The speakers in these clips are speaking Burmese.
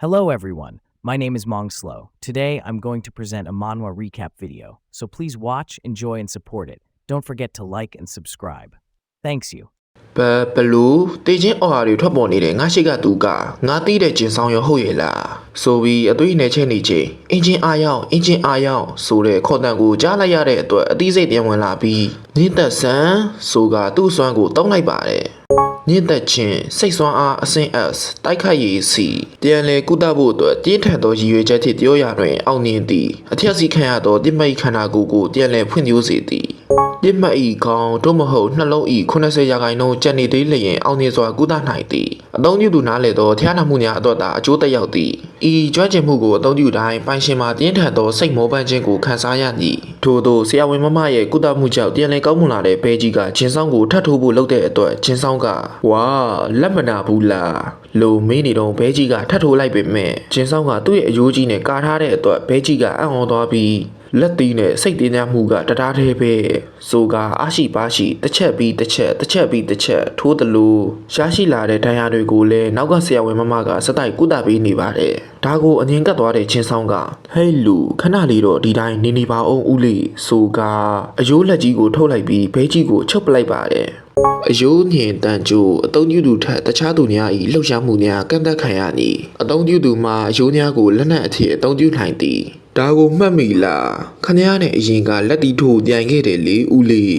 Hello everyone, my name is Mong Slow. Today I'm going to present a manhwa recap video, so please watch, enjoy, and support it. Don't forget to like and subscribe. Thanks you. ဘဘလူးတေးချင်းအော်ဟာတွေထွက်ပေါ်နေတဲ့ငါရှိကသူကငါတီးတဲ့ကျင်ဆောင်ရဟုတ်ရဲ့လားဆိုပြီးအသွေးနဲ့ချက်နေချင်းအင်ဂျင်အားရောက်အင်ဂျင်အားရောက်ဆိုတဲ့ခေါ်တန်ကိုကြားလိုက်ရတဲ့အတွက်အသီးစိတ်ပြန်ဝင်လာပြီးညစ်သက်ဆန်းဆိုကသူ့အစွမ်းကိုတောင်းလိုက်ပါတယ်ညစ်သက်ချင်းစိတ်ဆွမ်းအားအဆင့် S တိုက်ခိုက်ရေးစီပြန်လေကုသဖို့အတွက်တည်ထန်သောရည်ရွယ်ချက်ဖြင့်ပြောရတွင်အောင်မြင်သည်အထက်စီခံရသောတိမိတ်ခန္ဓာကိုယ်ကိုပြန်လေဖွင့်ပြစေသည် ပြစ်မှတ်ဤကောင်းတို့မဟုတ်နှလုံးဤ80ရာခိုင်နှုန်းကျန်နေသေးလျင်အောင်မြင်စွာကုသနိုင်သည်အသုံးပြုသူနားလေသောထျားနာမှုများအတွက်သာအကျိုးသက်ရောက်သည်ဤကျွမ်းကျင်မှုကိုအသုံးပြုတိုင်းပိုင်ရှင်မှာတင်းထန်သောစိတ်မောပန်းခြင်းကိုခံစားရမည်ထို့သောဆရာဝန်မမရဲ့ကုသမှုကြောင့်ပြန်လည်ကောင်းမွန်လာတဲ့ဘဲကြီးကဂျင်းဆောင်ကိုထပ်ထိုးဖို့လုပ်တဲ့အတွက်ဂျင်းဆောင်ကဝါလက်မနာဘူးလားလို့မင်းနေတော့ဘဲကြီးကထပ်ထိုးလိုက်ပေမဲ့ဂျင်းဆောင်ကသူ့ရဲ့အယိုးကြီးနဲ့ကာထားတဲ့အတွက်ဘဲကြီးကအံ့ဩသွားပြီး လက်သီးနဲ့စိတ်တင်းကြမှုကတတားသေးပဲဆိုကအာရှိပါရှိတစ်ချက်ပြီးတစ်ချက်တစ်ချက်ပြီးတစ်ချက်ထိုးသလိုရှားရှိလာတဲ့ဒဏ်ရာတွေကိုလည်းနောက်ကဆရာဝန်မမကစတိုက်ကုသပေးနေပါတယ်ဒါကိုအငင်ကတ်သွားတဲ့ချင်းဆောင်ကဟဲ့လူခဏလေးတော့ဒီတိုင်းနေနေပါအောင်ဦးလေးဆိုကအယိုးလက်ကြီးကိုထုတ်လိုက်ပြီးဘဲကြီးကိုချုပ်ပလိုက်ပါတယ်အယိုးညင်တန်ကျိုးအတုံးကျူသူထက်တခြားသူများ၏လှုပ်ရှားမှုများကန့်သက်ခံရမည်အတုံးကျူသူမှာအယိုးများကိုလက်နက်အဖြစ်အတုံးကျူနိုင်သည် ဒါကိုမှတ်မိလားခဏရနဲ့အရင်ကလက်တီထိုးပြန်ခဲ့တယ်လေဦးလေး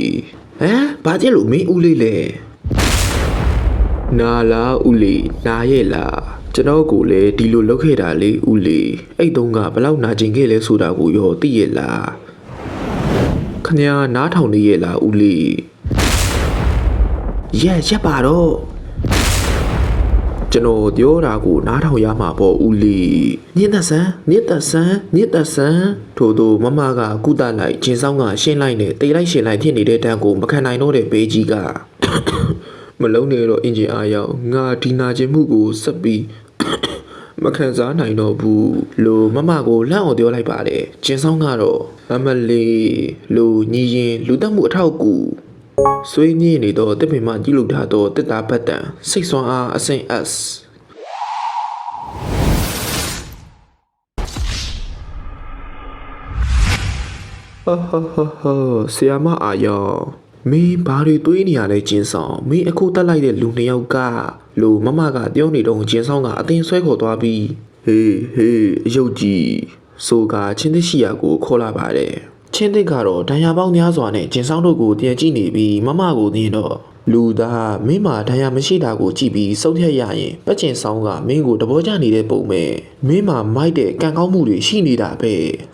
ဟမ်ဘာကြည့်လို့မင်းဦးလေးလဲနာလားဦးလေးနာရဲ့လားကျွန်တော်ကိုလည်းဒီလိုလုပ်ခဲ့တာလေဦးလေးအဲ့တုန်းကဘလောက်နာကျင်ခဲ့လဲဆိုတာကိုရောသိရဲ့လားခဏရနားထောင်နေရဲ့လားဦးလေးရက်ရက်ပါတော့ ကျွန်တော်ပြောတာကိုနားထောင်ရမှာပေါ့ဦးလေးညစ်သက်ဆန်းညစ်သက်ဆန်းညစ်သက်ဆန်းထို့သောမမကကုသလိုက်ဂျင်းဆောင်ကရှင်းလိုက်နဲ့တေးလိုက်ရှင်းလိုက်ဖြစ်နေတဲ့တန်းကိုမခံနိုင်တော့တဲ့ဘေးကြီးကမလုံးနဲ့တော့အင်ဂျင်အားရောက်ငါဒီနာကျင်မှုကိုဆက်ပြီးမခံစားနိုင်တော့ဘူးလို့မမကိုလန့်အောင်ပြောလိုက်ပါတယ်ဂျင်းဆောင်ကတော့အမလေးလို့ညီရင်လူတက်မှုအထောက်အကူ ဆွေးညင်းနေတော့တစ်ပင်မှကြီးလုထားသောတစ်တာဘတ်တန်စိတ်ဆွမ်းအားအဆင့် S ဟာဟာဟာဟာဆီယာမအာယောမင်းဘာတွေတွေးနေရလဲကျင်းဆောင်မင်းအခုတက်လိုက်တဲ့လူနှစ်ယောက်ကလို့မမကပြောနေတော့ကျင်းဆောင်ကအတင်းဆွဲခေါ်သွားပြီးဟေးဟေးအယုတ်ကြီးဆိုကချင်းသိရှိရာကိုခေါ်လာပါတယ် ချင်းသိကတော့ဒဏ်ရာပေါင်းများစွာနဲ့ကျင်းဆောင်တို့ကိုပြန်ကြည့်နေပြီးမမကိုမြင်တော့လူသားမင်းမှာဒဏ်ရာမရှိတာကိုကြည့်ပြီးစုံဖြတ်ရရင်ပတ်ကျင်ဆောင်ကမင်းကိုတဘောကြနေတဲ့ပုံပဲမင်းမှာမိုက်တဲ့ကံကောင်းမှုတွေရှိနေတာပဲ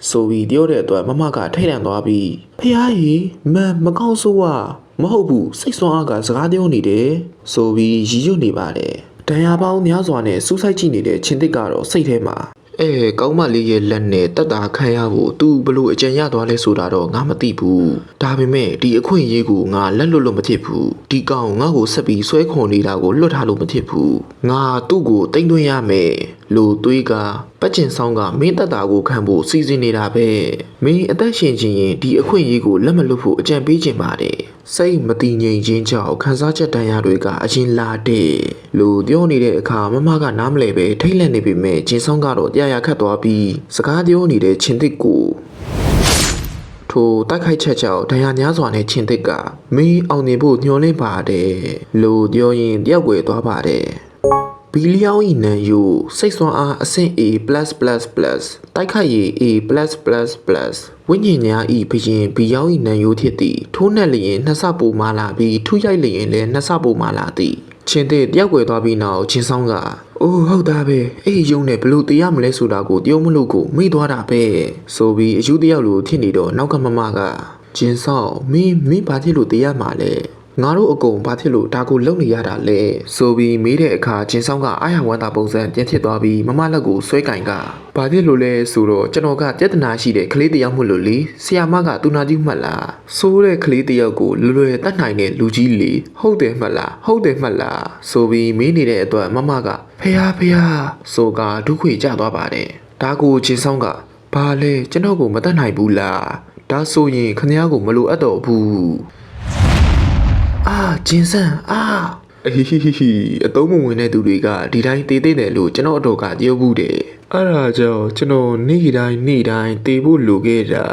ဆိုပြီးပြောတဲ့အတွက်မမကထိတ်လန့်သွားပြီးဖះကြီးမန်မကောင်းဆိုးอ่ะမဟုတ်ဘူးစိတ်ဆွမ်းအားကစကားပြောနေတယ်ဆိုပြီးရည်ရွတ်နေပါတယ်ဒဏ်ရာပေါင်းများစွာနဲ့စူးစိုက်ကြည့်နေတဲ့ချင်းတစ်ကတော့စိတ်ထဲမှာ အဲကောင်းမလေးရဲ့လက်နဲ့တက်တာခံရဖို့ तू ဘလို့အကြံရသွားလဲဆိုတာတော့ငါမသိဘူးဒါပေမဲ့ဒီအခွင့်အရေးကိုငါလက်လွတ်လို့မဖြစ်ဘူးဒီကောင်ငါ့ကိုဆက်ပြီးဆွဲခွန်နေတာကိုလွတ်ထားလို့မဖြစ်ဘူးငါသူ့ကိုတိမ့်သွင်းရမယ်လို့တွေးကပတ်ကျင်ဆောင်ကမင်းတက်တာကိုခံဖို့စီစဉ်နေတာပဲမင်းအသက်ရှင်ခြင်းရင်ဒီအခွင့်အရေးကိုလက်မလွတ်ဖို့အကြံပေးခြင်းပါတယ် စိတ်မတည်ငြိမ်ခြင်းကြောင့်ခံစားချက်တန်ရာတွေကအရင်လာတဲ့လို့ပြောနေတဲ့အခါမမကနားမလဲပဲထိတ်လန့်နေပေမဲ့ဂျင်းဆောင်ကတော့တရားရခတ်သွားပြီးစကားပြောနေတဲ့ချင်းတစ်ကိုထိုတိုက်ခိုက်ချက်ကြောင့်ဒဏ်ရာများစွာနဲ့ချင်းသစ်ကမင်းအောင်နေဖို့ညှော်လင့်ပါတယ်လို့ပြောရင်တယောက်ွယ်သွားပါတယ် ဘီလီယောင်ဤနံယူစိတ်ဆွမ်းအားအဆင့် A++ တိုက်ခိုက်ရေး A+++ ဝိညာဉ်များဤဘရင်ဘီယောင်ဤနံယူဖြစ်သည်ထိုးနှက်လျင်နှစ်ဆပိုမာလာပြီးထူးရိုက်လျင်လည်းနှစ်ဆပိုမာလာသည်ချင်းတဲ့တယောက်ွယ်သွားပြီးနောက်ချင်းဆောင်ကအိုးဟုတ်တာပဲအဲ့ဒီယုံနဲ့ဘလို့တရားမလဲဆိုတာကိုတယောမလို့ကိုမေ့သွားတာပဲဆိုပြီးအယူတယောက်လိုဖြစ်နေတော့နောက်ကမမကဂျင်းဆောင်မင်းမင်းဘာဖြစ်လို့တရားမှာလဲ ငါတို့အကုန်ဘာဖြစ်လို့ဒါကိုလုံနေရတာလဲဆိုပြီးမေးတဲ့အခါဂျင်းဆောင်ကအာရဝန္တာပုံစံပြန်ဖြစ်သွားပြီးမမလက်ကိုဆွဲကင်ကဘာဖြစ်လို့လဲဆိုတော့ကျွန်တော်ကပြဿနာရှိတဲ့ကလေးတစ်ယောက်မို့လို့လေဆီယာမကသူနာကြီးမှတ်လားဆိုးတဲ့ကလေးတစ်ယောက်ကိုလွယ်လွယ်တတ်နိုင်တဲ့လူကြီးလေဟုတ်တယ်မှတ်လားဟုတ်တယ်မှတ်လားဆိုပြီးမေးနေတဲ့အတွက်မမကဖះဖះဆိုကဒုခွေကြသွားပါတယ်ဒါကိုဂျင်းဆောင်ကဘာလဲကျွန်တော်ကိုမတတ်နိုင်ဘူးလားဒါဆိုရင်ခမ ्या ကိုမလိုအပ်တော့ဘူး အာဂျင်းဆန်အာအဟိဟိဟိဟိအတုံးမဝင်တဲ့သူတွေကဒီတိုင်းတေးသေးတယ်လို့ကျွန်တော်အတော်ကပြောဘူးတယ်အဲ့ဒါကြောင့်ကျွန်တော်နေ့တိုင်းနေ့တိုင်းတေးဖို့လိုခဲ့တာ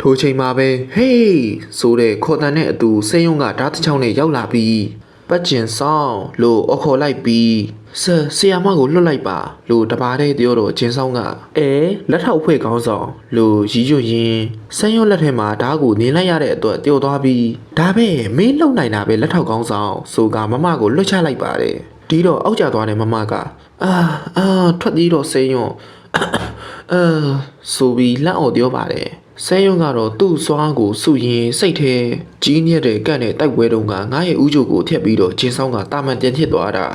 ထိုချိန်မှာပဲဟေးဆိုတဲ့ခေါ်တန်တဲ့အတူစိတ်ယုံကဓာတ်တစ်ချောင်းနဲ့ရောက်လာပြီးပတ်ကျင်ဆောင်လို့အခေါ်လိုက်ပြီး ဆဆဆီယာမကိုလွတ်လိုက်ပါလို့တပါးတဲ့ပြောတော့ဂျင်းဆောင်ကအဲလက်ထောက်ဖွဲ့ကောင်းဆောင်လို့ရီးရွရင်ဆန်းရွလက်ထဲမှာဓာတ်ကိုနင်းလိုက်ရတဲ့အတွက်တယောသွားပြီးဒါပဲမင်းလုံနိုင်တာပဲလက်ထောက်ကောင်းဆောင်ဆိုကမမကိုလွတ်ချလိုက်ပါတယ်ဒီတော့အောက်ကျသွားတဲ့မမကအာအာထွက်ပြီးတော့စိန်ရွအာဆိုပြီးလက်အော်ပြောပါတယ်ဆဲယုံကတော့သူ့စွားကိုစုရင်စိတ်ထဲကြီးညက်တဲ့ကန့်တဲ့တိုက်ပွဲတုန်းကငါရဲ့ဥကြိုကိုထက်ပြီးတော့ဂျင်းဆောင်ကတာမန်ပြန်ဖြစ်သွားတာ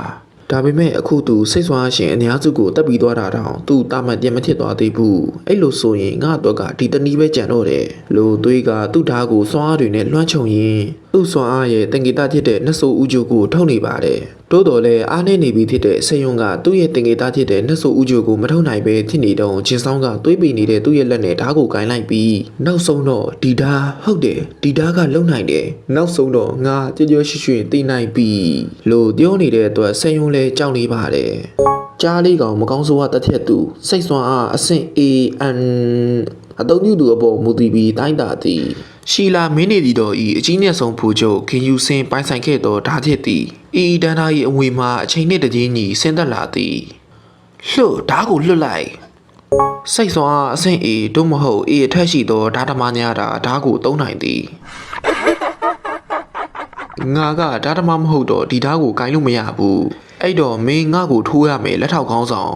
ဒါပေမဲ့အခုသူစိတ်ဆွမ်းရှင်အများစုကိုတက်ပြီးသွားတာတောင်သူတာမန်ပြန်မဖြစ်သွားသေးဘူးအဲ့လိုဆိုရင်ငါအတွက်ကဒီတနည်းပဲကြံတော့တယ်လို့သွေးကသူ့ဓာတ်ကိုစွမ်းအားတွေနဲ့လွှမ်းခြုံရင် သူ့စွမ်းအားရဲ့တင်ကေတဖြစ်တဲ့နှဆိုးဥကြိုကိုထုတ်နေပါတယ်တိုးတော်လဲအားနေနေပြီဖြစ်တဲ့ဆေယုံကသူ့ရဲ့တင်ကေတဖြစ်တဲ့နှဆိုးဥကြိုကိုမထုတ်နိုင်ပဲဖြစ်နေတော့ဂျင်းဆောင်ကသွေးပိနေတဲ့သူ့ရဲ့လက်နဲ့ဓာတ်ကိုကင်လိုက်ပြီးနောက်ဆုံးတော့ဒီဓာတ်ဟုတ်တယ်ဒီဓာတ်ကလုံနိုင်တယ်နောက်ဆုံးတော့ငါကြွကြွရွှွှွသိနိုင်ပြီလို့ပြောနေတဲ့အတွက်ဆေယုံလဲကြောက်နေပါတယ်ကြားလေးကောင်မကောင်းဆိုးဝါတက်ထက်သူစိတ်ဆွမ်းအားအဆင့် AN အတုံးပြုသူအပေါ်မူတည်ပြီးတိုင်းတာသည် ရှီလာမင်းနေသည်တော်ဤအကြီးမြတ်ဆုံးဖူချုပ်ခင်ယူစင်ပိုင်ဆိုင်ခဲ့သောဓာဖြစ်သည်ဤဤတန်းသား၏အဝေမှာအချိန်နှင့်တကြီးညီဆင်းသက်လာသည်လှုပ်ဓာကိုလွတ်လိုက်စိတ်စွာအဆင့်အေတို့မဟုတ်အေအထက်ရှိသောဓာတမများတာဓာကိုသုံးနိုင်သည်ငါကဓာတမမဟုတ်တော့ဒီဓာကိုဂိုင်းလို့မရဘူးအဲ့တော့မင်းငါကိုထိုးရမယ်လက်ထောက်ကောင်းဆောင်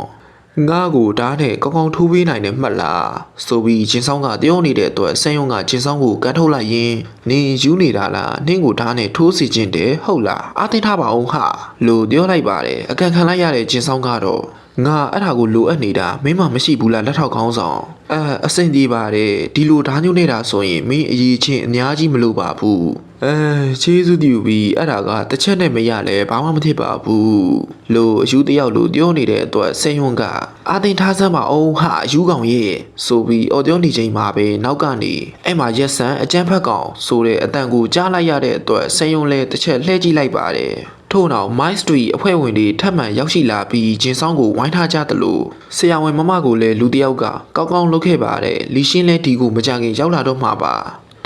ငါ့ကိုဓာတ်နဲ့ကောင်းကောင်းထိုးပေးနိုင်တယ်မှတ်လားဆိုပြီးဂျင်းဆောင်ကပြောနေတဲ့အတွက်ဆန်းယုံကဂျင်းဆောင်ကိုကတ်ထုတ်လိုက်ရင်နင်ယူနေတာလားနင့်ကိုဓာတ်နဲ့ထိုးစီခြင်းတယ်ဟုတ်လားအာသင်ထားပါအောင်ဟာလို့ပြောလိုက်ပါတယ်အကန်ခံလိုက်ရတဲ့ဂျင်းဆောင်ကတော့ငါအဲ့ဒါကိုလိုအပ်နေတာမင်းမမရှိဘူးလားလက်ထောက်ကောင်းဆောင်အဲအဆင်ပြေပါတယ်ဒီလိုဓာတ်ညွှန်းနေတာဆိုရင်မင်းအရေးချင်းအများကြီးမလိုပါဘူး အဲချေးစုတူပြီးအဲ့ဒါကတစ်ချက်နဲ့မရလဲဘာမှမဖြစ်ပါဘူးလို့အယူတယောက်လို့ပြောနေတဲ့အတွက်ဆင်းယွန်းကအာတင်ထားစမ်းပါအောင်ဟာအယူကောင်ရဲ့ဆိုပြီးအော်ပြောနေချိန်မှာပဲနောက်ကနေအဲ့မှာရက်ဆန်အကျန်းဖက်ကောင်ဆိုတဲ့အတန်ကိုကြားလိုက်ရတဲ့အတွက်ဆင်းယွန်းလဲတစ်ချက်လှည့်ကြည့်လိုက်ပါတယ်ထို့နောက် My Street အဖွဲ့ဝင်တွေထပ်မံရောက်ရှိလာပြီးဂျင်းဆောင်ကိုဝိုင်းထားကြသလိုဆရာဝန်မမကိုလည်းလူတစ်ယောက်ကကောင်းကောင်းလုပ်ခဲ့ပါတယ်လီရှင်းလဲဒီကိုမကြခင်ရောက်လာတော့မှာပါ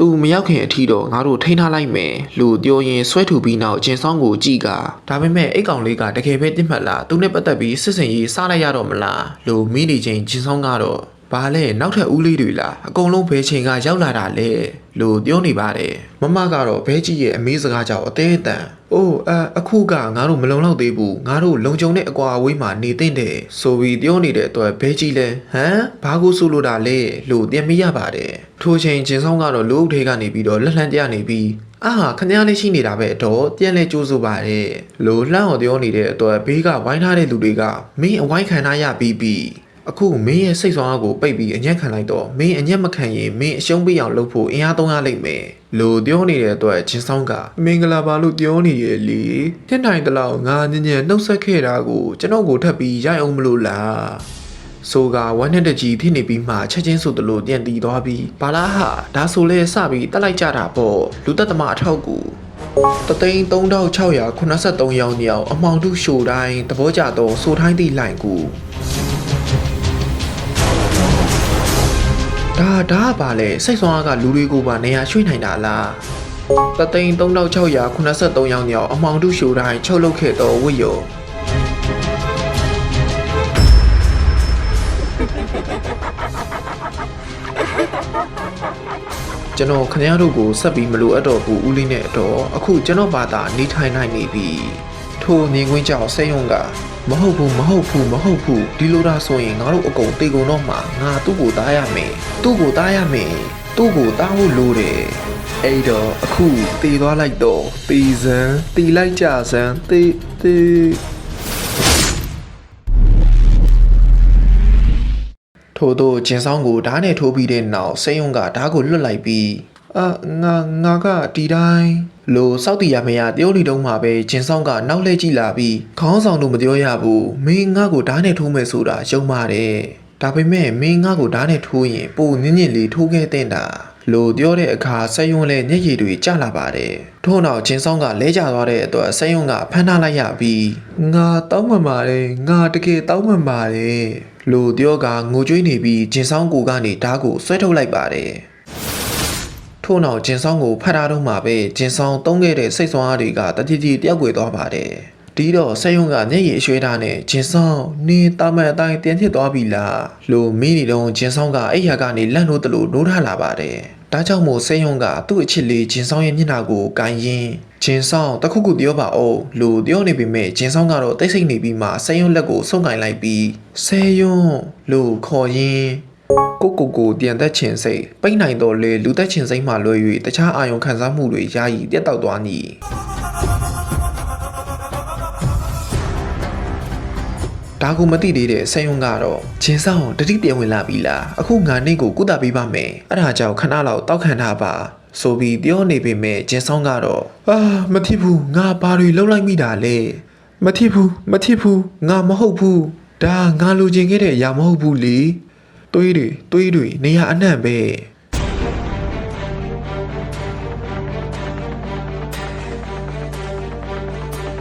သူမရောက်ခင်အထီတော့ငါတို့ထိန်းထားလိုက်မယ်လို့ပြောရင်ဆွဲထူပြီးနောက်ဂျင်းဆောင်ကိုကြည့်ကဒါပေမဲ့အိတ်ကောင်လေးကတကယ်ပဲတိမှတ်လားသူနဲ့ပတ်သက်ပြီးစစ်စင်ရေးစားလိုက်ရတော့မလားလို့မိနေချင်းဂျင်းဆောင်ကတော့ ဘာလဲနောက်ထပ်ဦးလေးတွေလားအကုန်လုံးဘယ်ချိန်ကရောက်လာတာလဲလို့ပြောနေပါတယ်မမကတော့ဘဲကြီးရဲ့အမေးစကားကြောင့်အသေးအတန်အိုးအအခုကငါတို့မလုံလောက်သေးဘူးငါတို့လုံခြုံတဲ့အကွာအဝေးမှာနေသင့်တယ်ဆိုပြီးပြောနေတဲ့အတွက်ဘဲကြီးလဲဟမ်ဘာကိုဆိုလိုတာလဲလို့ပြန်မိရပါတယ်ထိုချိန်ဂျင်းဆောင်ကတော့လူအုပ်ထဲကနေပြီးတော့လက်လှမ်းပြနေပြီးအာခမရလေးရှိနေတာပဲတော့ပြန်လဲကြိုးစိုးပါတယ်လို့လှမ်းော်ပြောနေတဲ့အတွက်ဘေးကဝိုင်းထားတဲ့လူတွေကမင်းအဝိုင်းခံထားရပြီးပြီ အခုမင်းရဲ့စိတ်ဆောင်အားကိုပိတ်ပြီးအညံ့ခံလိုက်တော့မင်းအညံ့မခံရင်မင်းအရှုံးပေးအောင်လုပ်ဖို့အင်အားသုံးရလိမ့်မယ်လို့ပြောနေတဲ့အတွက်ဂျင်းဆောင်ကမင်္ဂလာပါလို့ပြောနေရဲ့လေဖြစ်နိုင်တဲ့လောက်ငါညံ့ညံ့နှုတ်ဆက်ခဲ့တာကိုကျွန်တော်ကိုထပ်ပြီးရိုက်အောင်မလို့လားဆိုကဝမ်းနဲ့တကြီးဖြစ်နေပြီးမှချက်ချင်းဆိုသလိုပြန်တီးသွားပြီးဘာလားဟာဒါဆိုလဲစပြီးတက်လိုက်ကြတာပေါ့လူသက်သမားအထောက်ကူတသိန်း3683ရောင်းညောင်အမောင်တုရှိုတိုင်းသဘောကျသောဆိုတိုင်းသည့်လိုင်ကူ ဒါဒါကပါလေစိတ်ဆွမ်းအားကလူတွေကိုပါနေရာရွှေ့နိုင်တာလားတသိန်း3683ရောင်းညောင်အမောင်တုရှိုတိုင်းချုပ်လုပ်ခဲ့သောဝိယောကျွန်တော်ခင်ဗျားတို့ကိုဆက်ပြီးမလိုအပ်တော့ဘူးဦးလေးနဲ့တော့အခုကျွန်တော်ဘာသာနေထိုင်နိုင်နေပြီထိုမြင်ကွင်းကြောင့်စိတ်ယုံက မဟုတ်ဘူးမဟုတ်ဘူးမဟုတ်ဘူးဒီလိုဒါဆိုရင်ငါတို့အကုန်တေကုန်တော့မှာငါသူ့ကိုသားရမယ်သူ့ကိုသားရမယ်သူ့ကိုသားဖို့လိုတယ်အဲ့တော့အခုတေသွားလိုက်တော့တေစံတေလိုက်ကြစံတေတေထို့သောဂျင်းဆောင်ကိုဓာတ်နဲ့ထိုးပြီးတဲ့နောက်စိတ်ယုံကဓာတ်ကိုလွတ်လိုက်ပြီး အာငါငါကဒီတိုင်းလို့စောက်တီရမရတယောလီတုံးမှာပဲဂျင်းဆောင်ကနောက်လှည့်ကြည့်လာပြီးခေါင်းဆောင်တို့မပြောရဘူးမင်းငါကိုဓာတ်နဲ့ထိုးမယ်ဆိုတာယုံပါတယ်ဒါပေမဲ့မင်းငါကိုဓာတ်နဲ့ထိုးရင်ပိုညင်ညင်လေးထိုးခဲ့တဲ့တာလို့ပြောတဲ့အခါဆက်ယွန်းလဲညက်ရည်တွေကျလာပါတယ်ထို့နောက်ချင်းဆောင်ကလဲကျသွားတဲ့အတွက်ဆက်ယွန်းကဖမ်းထားလိုက်ရပြီးငါတောင်းပန်ပါတယ်ငါတကယ်တောင်းပန်ပါတယ်လို့ပြောကငိုကြွေးနေပြီးချင်းဆောင်ကိုကနေဓာတ်ကိုဆွဲထုတ်လိုက်ပါတယ် ထို့နောက်ဂျင်ဆောင်ကိုဖတ်ထားတော့မှပဲဂျင်ဆောင်တုံးခဲ့တဲ့စိတ်ဆွမ်းအားတွေကတတိတိပြောက်ွယ်သွားပါတယ်။ဒီတော့ဆက်ယုံကမျက်ရည်အရွှဲထားနဲ့ဂျင်ဆောင်နင်းတာမန်အတိုင်းတင်ဖြစ်သွားပြီလားလို့မင်းနေတော့ဂျင်ဆောင်ကအဲ့ရကနေလန့်လို့တလို့နိုးထလာပါတယ်။ဒါကြောင့်မို့ဆက်ယုံကသူ့အချစ်လေးဂျင်ဆောင်ရဲ့မျက်နှာကိုကန်ရင်ဂျင်ဆောင်တခုခုပြောပါအောင်လို့ပြောနေပေမဲ့ဂျင်ဆောင်ကတော့တိတ်ဆိတ်နေပြီးမှဆက်ယုံလက်ကိုဆုံးကင်လိုက်ပြီးဆက်ယုံလို့ခေါ်ရင်း ကိုကိုကိုတန်သက်ချင်စိတ်ပိတ်နိုင်တော့လေလူသက်ချင်စိတ်မှလွယ်၍တခြားအာယုံခံစားမှုတွေယာယီပြတ်တောက်သွားနီဒါကိုမသိသေးတဲ့ဆယုံကတော့ဂျင်းဆောင်တတိပြန်ဝင်လာပြီလားအခုငါနေ့ကိုကုသပေးပါမယ်အဲ့ဒါကြောင့်ခဏလောက်တောက်ခံထားပါဆိုပြီးပြောနေပေမဲ့ဂျင်းဆောင်ကတော့အာမထစ်ဘူးငါဘာတွေလှုပ်လိုက်မိတာလဲမထစ်ဘူးမထစ်ဘူးငါမဟုတ်ဘူးဒါငါလိုချင်ခဲ့တဲ့အရာမဟုတ်ဘူးလေ တွေးတွေတွေးတွေနေရအနှံ့ပဲ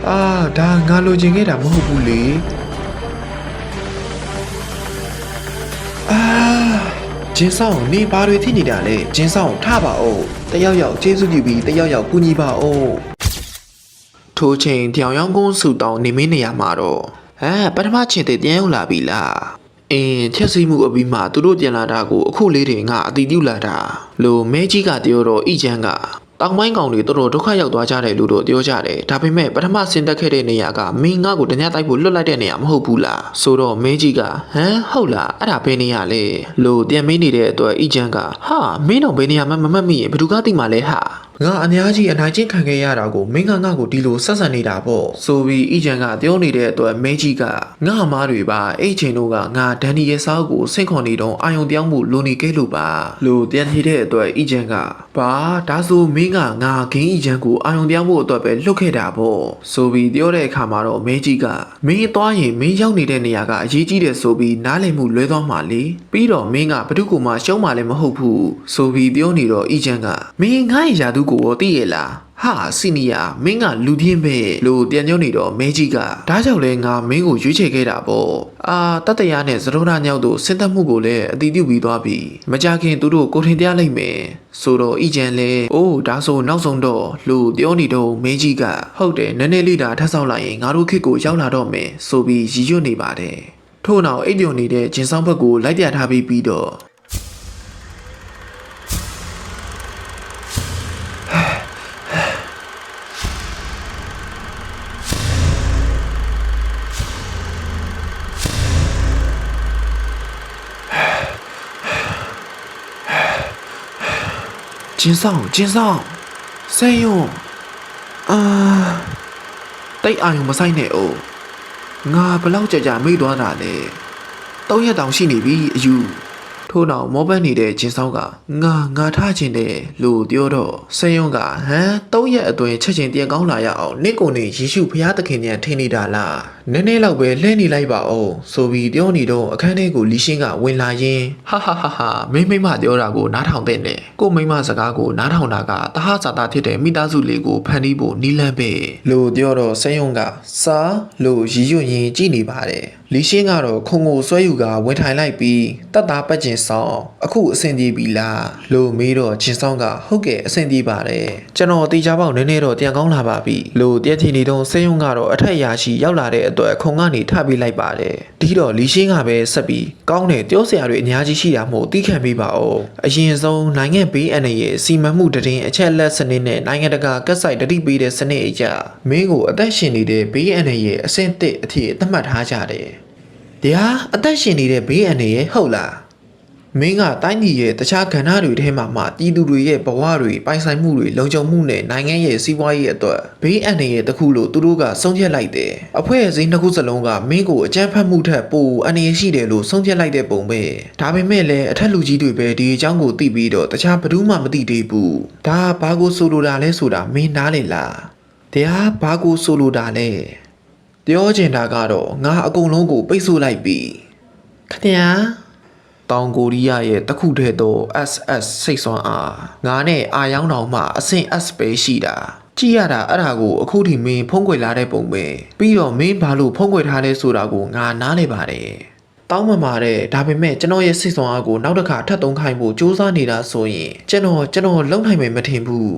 အာဒါငါလိုချင်ခဲ့တာမဟုတ်ဘူးလေအာဂျင်းဆောင်နေဘာတွေဖြစ်နေတာလဲဂျင်းဆောင်ထပါအောင်တယောက်ယောက်ကျေးဇူးပြုပြီးတယောက်ယောက်ကူညီပါအောင်ထိုချိန်တောင်ရောင်းကုန်းဆူတောင်းနေမင်းနေရမှာတော့အဲပထမချင်းတည်းပြန်ရောက်လာပြီလား အင်းချက်စီမှုအပြီးမှသူတို့ပြန်လာတာကိုအခုလေးတွေငါအတီးပြုတ်လာတာလို့မဲကြီးကပြောတော့ဤချမ်းကတောင်ပိုင်းကောင်တွေတော်တော်ဒုက္ခရောက်သွားကြတယ်လို့တော့ပြောကြတယ်ဒါပေမဲ့ပထမဆင်တက်ခဲ့တဲ့နေရာကမင်းငါ့ကိုတ냐တိုက်ဖို့လွတ်လိုက်တဲ့နေရာမဟုတ်ဘူးလားဆိုတော့မဲကြီးကဟမ်ဟုတ်လားအဲ့ဒါဘယ်နေရာလဲလို့ပြန်မေးနေတဲ့အတွက်ဤချမ်းကဟာမင်းတော့ဘယ်နေရာမှမမှတ်မိရင်ဘယ်သူကသိမှလဲဟာ ငါအများကြီးအနိုင်ကျင့်ခံခဲ့ရတာကိုမင်းကငါ့ကိုဒီလိုဆက်ဆံနေတာပေါ့ဆိုပြီးဤချန်ကပြောနေတဲ့အတွက်မဲကြီးကငါအမားတွေပါအဲ့ချိန်တို့ကငါဒန်နီရဲ့စားကိုဆင့်ခွန်နေတော့အာယုံပြောင်းမှုလိုနေခဲ့လို့ပါလို့ပြန်နေတဲ့အတွက်ဤချန်ကဘာဒါဆိုမင်းကငါဂင်းဤချန်ကိုအာယုံပြောင်းဖို့အတွက်ပဲလွတ်ခဲ့တာပေါ့ဆိုပြီးပြောတဲ့အခါမှာတော့မဲကြီးကမင်းသွားရင်မင်းရောက်နေတဲ့နေရာကအရေးကြီးတယ်ဆိုပြီးနားလည်မှုလွဲသွားမှလေပြီးတော့မင်းကဘ누구မှရှုံးမှလည်းမဟုတ်ဘူးဆိုပြီးပြောနေတော့ဤချန်ကမင်းငါ့ရဲ့ယာသူကိုရောသိရလားဟာစီနီယာမင်းကလူပြင်းပဲလို့ပြန်ညွှန်းနေတော့မဲကြီးကဒါကြောင့်လဲငါမင်းကိုရွေးချယ်ခဲ့တာပေါ့အာတတရာနဲ့သရုံနာညောက်တို့စဉ်သက်မှုကိုလည်းအတီးပြုတ်ပြီးသွားပြီမကြခင်သူတို့ကိုထင်တရားလိုက်မယ်ဆိုတော့ဤကျန်လဲအိုးဒါဆိုနောက်ဆုံးတော့လို့ပြောနေတော့မဲကြီးကဟုတ်တယ်နည်းနည်းလေးတာထပ်ဆောက်လိုက်ရင်ငါတို့ခေတ်ကိုရောက်လာတော့မယ်ဆိုပြီးရည်ရွတ်နေပါတယ်ထို့နောက်အိတ်ပြုံနေတဲ့ဂျင်ဆောင်ဘက်ကိုလိုက်ပြထားပြီးပြီးတော့ 金ဆောင်金ဆောင်ဆဲယုံအာတိတ်အာယုံမဆိုင်နဲ့အိုငါဘလောက်ကြာကြာမိသွားတာလဲတောက်ရက်တောင်ရှိနေပြီအယူ ထို့နောက်မောပတ်နေတဲ့ဂျင်းဆောင်ကငါငါထားခြင်းတယ်လို့ပြောတော့ဆဲယုံကဟမ်တောက်ရက်အတွင်းချက်ချင်းတန်ကောင်းလာရအောင်နင့်ကိုနေယေရှုဖျားသခင်ညံထင်နေတာလားနည်းနည်းလောက်ပဲလှဲနေလိုက်ပါအောင်ဆိုပြီးပြောနေတော့အခန်းထဲကိုလီရှင်းကဝင်လာရင်းဟာဟာဟာဟာမင်းမိမပြောတာကိုနားထောင်တဲ့နဲ့ကိုမိမစကားကိုနားထောင်တာကတဟဇာတာဖြစ်တဲ့မိသားစုလေးကိုဖန်တီးဖို့နီးလန်းပဲလို့ပြောတော့ဆဲယုံကစာလို့ရည်ရွတ်ရင်းကြည်နေပါတယ် လီရှင်းကတော့ခုံကိုဆွဲယူကဝင်ထိုင်လိုက်ပြီးတတ်တာပတ်ကျင်ဆောင်အခုအဆင်ပြေပြီလားလို့မေးတော့ဂျင်ဆောင်ကဟုတ်ကဲ့အဆင်ပြေပါတယ်ကျွန်တော်တေချာပေါက်နည်းနည်းတော့တန်ကောင်းလာပါပြီလို့တည့်ထီနေတော့ဆဲယုံကတော့အထက်ရာရှိရောက်လာတဲ့အတွက်ခုံကနေထပ်ပြီးလိုက်ပါတယ်ဒီတော့လီရှင်းကပဲဆက်ပြီးကောင်းတယ်ပြောစရာတွေအများကြီးရှိတာမို့တီးခံပေးပါဦးအရင်ဆုံးနိုင်ငံဘေးအန္တရာယ်စီမံမှုတည်င်းအချက်လက်စနစ်နဲ့နိုင်ငံတကာကက်ဆိုင်တတိပေးတဲ့စနစ်အကြမင်းကိုအသက်ရှင်နေတဲ့ဘေးအန္တရာယ်အဆင့်တစ်အထိသတ်မှတ်ထားကြတယ်။ တရားအသက်ရှင်နေတဲ့ဘေးအန္တရာယ်ဟုတ်လားမင်းကတိုင်းပြည်ရဲ့တခြားကဏ္ဍတွေထဲမှာမှပြည်သူတွေရဲ့ဘဝတွေပိုင်ဆိုင်မှုတွေလုံခြုံမှုနဲ့နိုင်ငံရဲ့စီးပွားရေးအတွက်ဘေးအန္တရာယ်တစ်ခုလို့သူတို့ကဆုံးဖြတ်လိုက်တယ်။အဖွဲ့အစည်းနှစ်ခုစလုံးကမင်းကိုအကြမ်းဖက်မှုထက်ပိုအန္တရာယ်ရှိတယ်လို့ဆုံးဖြတ်လိုက်တဲ့ပုံပဲ။ဒါပေမဲ့လည်းအထက်လူကြီးတွေပဲဒီအကြောင်းကိုသိပြီးတော့တခြားဘယ်သူမှမသိသေးဘူး။ဒါဘာကိုဆိုလိုတာလဲဆိုတာမင်းနားလေလား။တရားဘာကိုဆိုလိုတာလဲ။ ပြောချင်တာကတော့ငါအကုန်လုံးကိုပိတ်ဆို့လိုက်ပြီ။ခင်ဗျာတောင်ကိုရီးယားရဲ့တခုတည်းသော SS စိတ်ဆွမ်းအားငါနဲ့အာယောင်းတောင်မှအဆင့် S ပဲရှိတာကြည့်ရတာအဲ့ဒါကိုအခုထိမင်းဖုံးကွယ်လာတဲ့ပုံပဲပြီးတော့မင်းဘာလို့ဖုံးကွယ်ထားလဲဆိုတာကိုငါနားလေပါတယ်တောင်းမှန်ပါတယ်ဒါပေမဲ့ကျွန်တော်ရဲ့စိတ်ဆွမ်းအားကိုနောက်တစ်ခါထပ်သုံးခိုင်းဖို့စူးစမ်းနေတာဆိုရင်ကျွန်တော်ကျွန်တော်လုံနိုင်မယ်မထင်ဘူး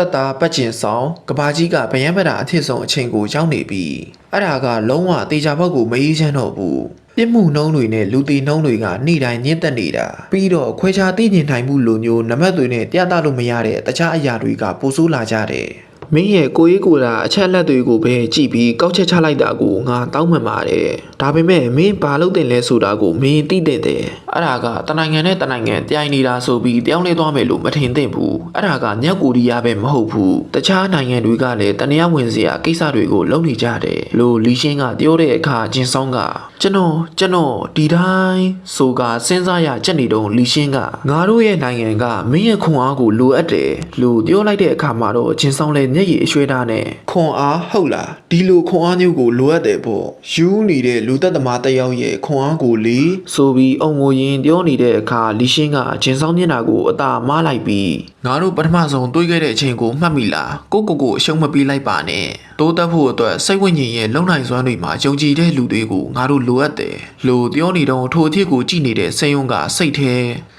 တက်တာပတ်ကျင်ဆောင်ကဘာကြီးကဗယံပဒအဖြစ်ဆုံးအချိန်ကိုရောက်နေပြီအဲ့ဒါကလုံးဝတေချာဘက်ကိုမအေးချမ်းတော့ဘူးပြစ်မှုနှုံးတွေနဲ့လူတီနှုံးတွေကနေ့တိုင်းညှင်းတက်နေတာပြီးတော့ခွဲခြားသိမြင်နိုင်မှုလိုမျိုးနမတ်တွေနဲ့ပြသလို့မရတဲ့တခြားအရာတွေကပိုဆိုးလာကြတယ် မင်းရဲ့ကိုရေးကိုယ်တာအချက်အလက်တွေကိုပဲကြည့်ပြီးကောက်ချက်ချလိုက်တာကိုငါတောင်းမှန်ပါတယ်ဒါပေမဲ့မင်းဘာလုပ်တင်လဲဆိုတာကိုမင်းသိတဲ့တယ်အဲ့ဒါကတနိုင်ငံနဲ့တနိုင်ငံတိုင်နေတာဆိုပြီးတယောင်းလဲသွားမယ်လို့မထင်သင့်ဘူးအဲ့ဒါကမြောက်ကိုရီးယားပဲမဟုတ်ဘူးတခြားနိုင်ငံတွေကလည်းတနည်းဝင်စရာကိစ္စတွေကိုလုပ်နေကြတယ်လို့လီရှင်းကပြောတဲ့အခါဂျင်ဆောင်ကကျွန်တော်ကျွန်တော်ဒီတိုင်းဆိုကစဉ်းစားရချက်နေတော့လီရှင်းကငါတို့ရဲ့နိုင်ငံကမင်းရဲ့ခွန်အားကိုလိုအပ်တယ်လို့ပြောလိုက်တဲ့အခါမှာတော့ဂျင်ဆောင်လည်းမျက်ရည်အရွှဲသားနဲ့ခွန်အားဟုတ်လားဒီလိုခွန်အားမျိုးကိုလိုအပ်တယ်ပေါ့ယူနေတဲ့လူသက်သမားတစ်ယောက်ရဲ့ခွန်အားကိုလေဆိုပြီးအုံငိုရင်ပြောနေတဲ့အခါလီရှင်းကဂျင်ဆောင်မျက်နှာကိုအသာမားလိုက်ပြီးငါတို့ပထမဆုံးတွေးခဲ့တဲ့အချိန်ကိုမှတ်မိလားကိုကိုကိုအရှုံးမပေးလိုက်ပါနဲ့တိုးတက်ဖို့အတွက်စိတ်ဝိညာဉ်ရဲ့လုံနိုင်စွမ်းတွေမှာယုံကြည်တဲ့လူတွေကိုငါတို့လိုအပ်တယ်လို့ပြောနေတော့ထိုအ thiết ကိုကြည့်နေတဲ့စိတ်ယုံကစိတ်ထဲ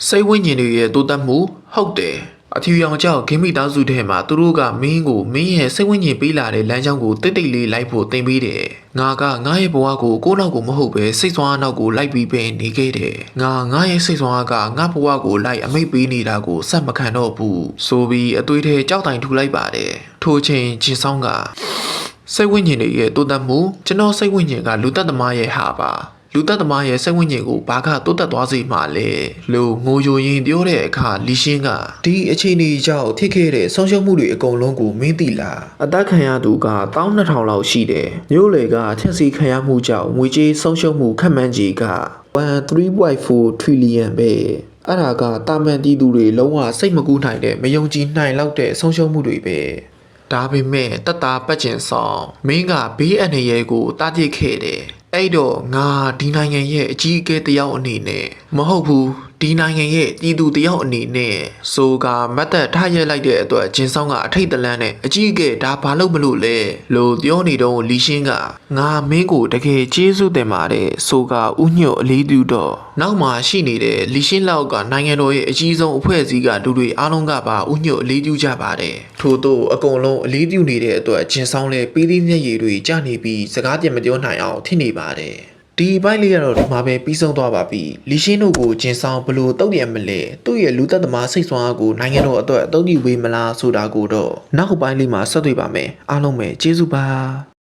စိတ်ဝိညာဉ်တွေရဲ့တိုးတက်မှုဟုတ်တယ် အထူရောင်ကြောင့်ဂိမ်းမိသားစုထဲမှာသူတို့ကမင်းကိုမင်းရဲ့စိတ်ဝိညာဉ်ပေးလာတဲ့လမ်းကြောင်းကိုတိတ်တိတ်လေးလိုက်ဖို့တင်ပေးတယ်။ငါကငါရဲ့ဘဝကိုကိုယ့်နောက်ကိုမဟုတ်ပဲစိတ်ဆွမ်းအားနောက်ကိုလိုက်ပြီးပဲနေခဲ့တယ်။ငါငါရဲ့စိတ်ဆွမ်းအားကငါဘဝကိုလိုက်အမိတ်ပေးနေတာကိုစက်မခံတော့ဘူး။ဆိုပြီးအသွေးထဲကြောက်တိုင်ထူလိုက်ပါတယ်။ထိုချိန်ဂျင်ဆောင်ကစိတ်ဝိညာဉ်တွေရဲ့တိုးတက်မှုကျွန်တော်စိတ်ဝိညာဉ်ကလူသက်သမားရဲ့ဟာပါ။ လူသက်သမားရဲ့စိတ်ဝိညာဉ်ကိုဘာကတိုးတက်သွားစေမှာလဲလို့ငိုယိုရင်းပြောတဲ့အခါလီရှင်းကဒီအချိန်ကြီးကြောင့်ဖြစ်ခဲ့တဲ့ဆုံးရှုံးမှုတွေအကုန်လုံးကိုမင်းသိလားအသက်ခံရသူက12000လောက်ရှိတယ်မြို့လေကချက်စီခံရမှုကြောင့်ငွေကြေးဆုံးရှုံးမှုခန့်မှန်းကြီးက1.3.4 trillion ပဲအဲ့ဒါကတာမန်တီးသူတွေလုံးဝစိတ်မကူးနိုင်တဲ့မယုံကြည်နိုင်လောက်တဲ့ဆုံးရှုံးမှုတွေပဲဒါပေမဲ့တတပတ်ကျင်ဆောင်မင်းကဘေးအန္တရာယ်ကိုတားပြစ်ခဲ့တယ် အဲ့တော့ငါဒီနိုင်ငံရဲ့အကြီးအကဲတစ်ယောက်အနေနဲ့မဟုတ်ဘူးဒီနိုင်ငံရဲ့ပြည်သူတစ်ယောက်အနေနဲ့ဆိုကမတ်သက်ထားရက်လိုက်တဲ့အတွက်ဂျင်းဆောင်ကအထိတ်တလန့်နဲ့အကြီးအကဲဒါဘာလို့မလို့လဲလို့ပြောနေတော့လီရှင်းကငါမင်းကိုတကယ်ကျေးဇူးတင်ပါတယ်ဆိုကဥညွတ်အလေးပြုတော့နောက်မှာရှိနေတဲ့လီရှင်းလောက်ကနိုင်ငံတော်ရဲ့အကြီးဆုံးအဖွဲ့အစည်းကလူတွေအားလုံးကပါဥညွတ်အလေးပြုကြပါတယ်ထို့သောအကုန်လုံးအလေးပြုနေတဲ့အတွက်ဂျင်းဆောင်လည်းပေးသီးမျက်ရည်တွေကျနေပြီးစကားပြန်မပြောနိုင်အောင်ထိနေပါတယ်ဒီဘိုက်လေးကတော့ဒီမှာပဲပြီးဆုံးသွားပါပြီလီရှင်းတို့ကိုဂျင်ဆောင်ဘလို့တုတ်ပြန်မလဲသူ့ရဲ့လူသက်သမားစိတ်ဆွမ်းအားကိုနိုင်ငံတော်အတွက်အသုံးပြုပေးမလားဆိုတာကိုတော့နောက်ပိုင်းလေးမှာဆက်တွေ့ပါမယ်အားလုံးပဲကျေးဇူးပါ